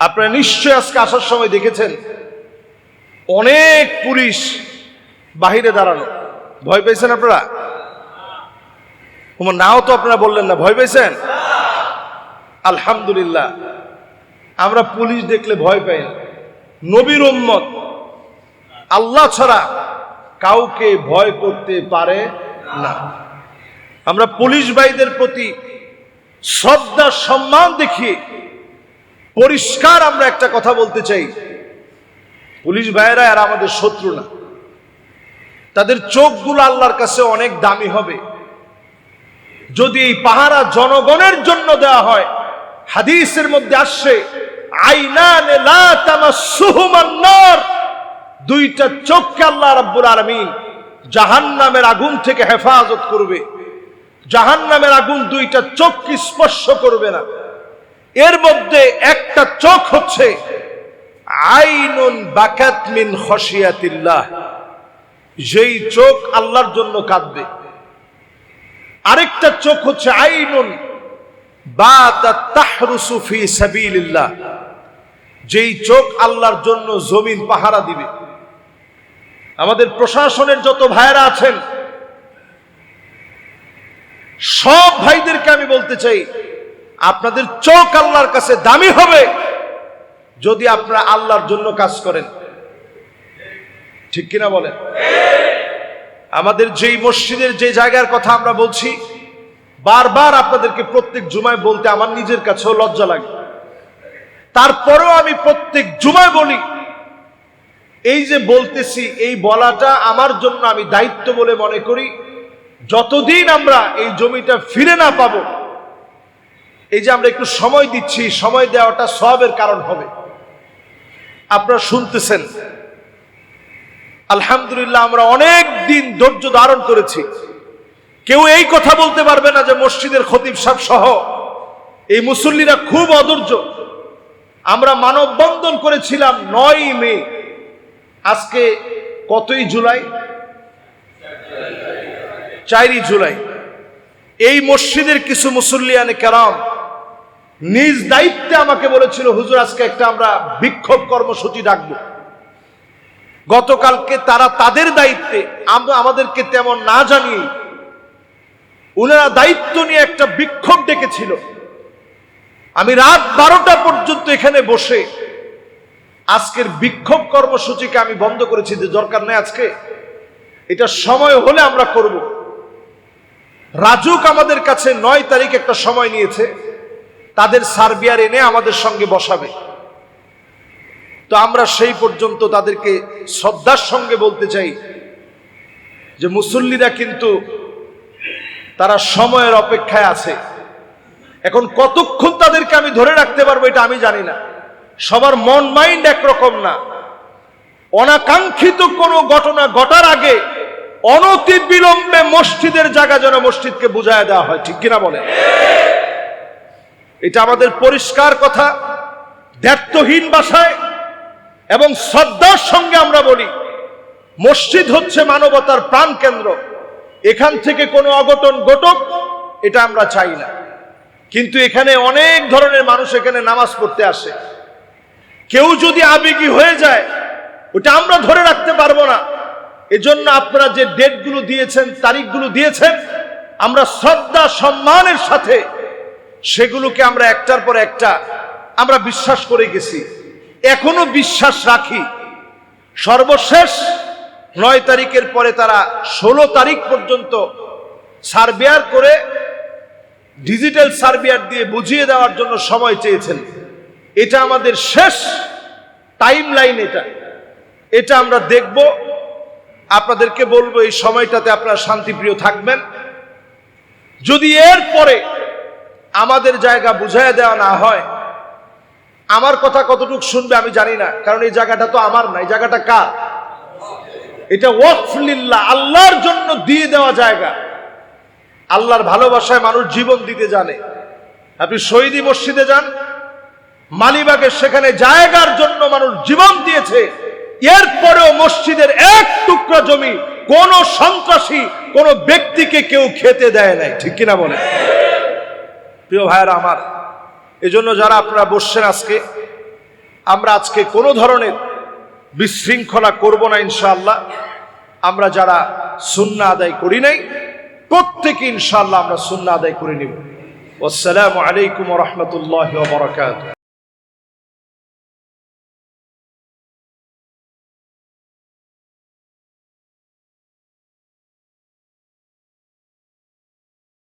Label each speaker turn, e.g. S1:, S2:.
S1: আপনারা নিশ্চয়ই আজকে আসার সময় দেখেছেন। অনেক পুলিশ বাহিরে দাঁড়ানো ভয় পেয়েছেন আপনারা? তোমার নাও তো আপনারা বললেন না, ভয় পেয়েছেন? আলহামদুলিল্লাহ। আমরা পুলিশ দেখলে ভয় পাই নবীর উম্মত, আল্লাহ ছাড়া কাউকে ভয় করতে পারে না। আমরা পুলিশ ভাইদের প্রতি শ্রদ্ধা সম্মান দেখিয়ে পরিষ্কার আমরা একটা কথা বলতে চাই। পুলিশ ভাইয়েরা আর আমাদের শত্রু না তাদের চোখগুলো আল্লাহর কাছে অনেক দামি হবে। যদি এই পাহারা জনগণের জন্য দেওয়া হয়, হাদিসের মধ্যে আসছে দুইটা চোখকে আল্লাহ রাব্বুল আলামিন জাহান্নামের আগুন থেকে হেফাজত করবে। জাহান্নামের আগুন দুইটা চোখকে স্পর্শ করবে না। এর মধ্যে একটা চোখ হচ্ছে আইনুন বাকাত মিন যেই চোখ আল্লাহর জন্য কাঁদবে। আরেকটা চোখ হচ্ছে আইনুন বা তাহরুসু ফি সাবিলিল্লাহ। যেই চোখ আল্লাহর জন্য জমিন পাহারা দিবে। আমাদের প্রশাসনের যত ভাইয়েরা আছেন, সব ভাইদেরকে আমি বলতে চাই আপনাদের চোখ আল্লাহর কাছে দামি হবে যদি আপনারা আল্লাহর জন্য কাজ করেন। ঠিক কিনা বলেন? আমাদের যেই মসজিদের যে জায়গার কথা আমরা বলছি, বারবার আপনাদেরকে প্রত্যেক জুমায় বলতে আমার নিজের কাছেও লজ্জা লাগে। তারপরেও আমি প্রত্যেক জুমায় বলি, এই যে বলতেছি, এই বলাটা আমার জন্য আমি দায়িত্ব বলে মনে করি, যতদিন আমরা এই জমিটা ফিরে না পাব এই যে আমরা একটু সময় দিচ্ছি, সময় দেওয়াটা সবের কারণ হবে। আপনারা শুনতেছেন? আলহামদুলিল্লাহ, আমরা অনেক দিন ধৈর্য ধারণ করেছি। কেউ এই কথা বলতে পারবে না যে মসজিদের খতিব সাহ সহ। এই মুসল্লিরা খুব অধৈর্য। আমরা মানববন্ধন করেছিলাম নয় মে। আজকে কতই জুলাই? চারই জুলাই। এই মসজিদের কিছু মুসল্লিয়ানে কেরাম নিজ দায়িত্বে আমাকে বলেছিল, হুজুর, আজকে একটা আমরা বিক্ষোভ কর্মসূচি ডাকবো। গতকালকে তারা তাদের দায়িত্বে, আমরা আমাদেরকে তেমন না জানিয়ে ওনারা দায়িত্ব নিয়ে একটা বিক্ষোভ ডেকেছিল। আমি রাত বারোটা পর্যন্ত এখানে বসে আজকের বিক্ষোভ কর্মসূচিকে আমি বন্ধ করেছি, যে দরকার নেই আজকে, এটা সময় হলে আমরা করব। রাজুক আমাদের কাছে নয় তারিখ একটা সময় নিয়েছে। তাদের সার্বিয়ার এনে আমাদের সঙ্গে বসাবে। তো আমরা সেই পর্যন্ত তাদেরকে শ্রদ্ধার সঙ্গে বলতে চাই যে মুসল্লিরা কিন্তু তারা সময়ের অপেক্ষায় আছে। এখন কতক্ষণ তাদেরকে আমি ধরে রাখতে পারব এটা আমি জানি না। সবার মন মাইন্ড একরকম না। অনাকাঙ্ক্ষিত কোনো ঘটনা ঘটার আগে অনতি বিলম্বে মসজিদের জায়গা যেন মসজিদকে বুঝায় দেওয়া হয়, ঠিক কিনা বলে এটা আমাদের পরিষ্কার কথা দ্ব্যর্থহীন ভাষায় এবং শ্রদ্ধার সঙ্গে আমরা বলি, মসজিদ হচ্ছে মানবতার প্রাণ কেন্দ্র। এখান থেকে কোনো অঘটন ঘটক, এটা আমরা চাই না। কিন্তু এখানে অনেক ধরনের মানুষ এখানে নামাজ পড়তে আসে। কেউ যদি আবেগী হয়ে যায়, ওটা আমরা ধরে রাখতে পারব না। এজন্য আপনারা যে ডেটগুলো দিয়েছেন, তারিখগুলো দিয়েছেন, আমরা শ্রদ্ধা, সম্মানের সাথে সেগুলোকে আমরা একটার পর একটা আমরা বিশ্বাস করে গেছি। এখনও বিশ্বাস রাখি। সর্বশেষ নয় তারিখের পরে তারা ষোলো তারিখ পর্যন্ত সার্ভেয়ার করে ডিজিটাল সার্ভেয়ার দিয়ে বুঝিয়ে দেওয়ার জন্য সময় চেয়েছেন। এটা আমাদের শেষ টাইম লাইন এটা। এটা আমরা দেখব। আপনাদেরকে বলব এই সময়টাতে আপনারা শান্তিপ্রিয় থাকবেন। যদি এর পরে আমাদের জায়গা বুঝাই দেওয়া না হয়, আমার কথা কতটুকু শুনবে আমি জানি না, কারণ এই জায়গাটা তো আমার না, এই জায়গাটা কার? এটা ওয়াকফলিল্লাহ, আল্লাহর জন্য দিয়ে দেওয়া জায়গা। আল্লাহর ভালোবাসায় মানুষ জীবন দিতে জানে। আপনি শহীদি মসজিদে যান মালিবাগের সেখানে জায়গার জন্য মানুষ জীবন দিয়েছে, এরপরেও মসজিদের এক টুকরা জমি কোন সন্ত্রাসী কোন ব্যক্তিকে কেউ খেতে দেয় নাই, ঠিক কিনা বলে প্রিয় ভাইয়েরা আমার, এজন্য যারা আপনারা বসছেন আজকে, আমরা আজকে কোনো ধরনের বিশৃঙ্খলা করব না ইনশাআল্লাহ। আমরা যারা সুন্না আদায় করি নাই, প্রত্যেকে ইনশাআল্লাহ আমরা সুন্না আদায় করে নিব। আসসালামু আলাইকুম রহমতুল্লাহ বরকাত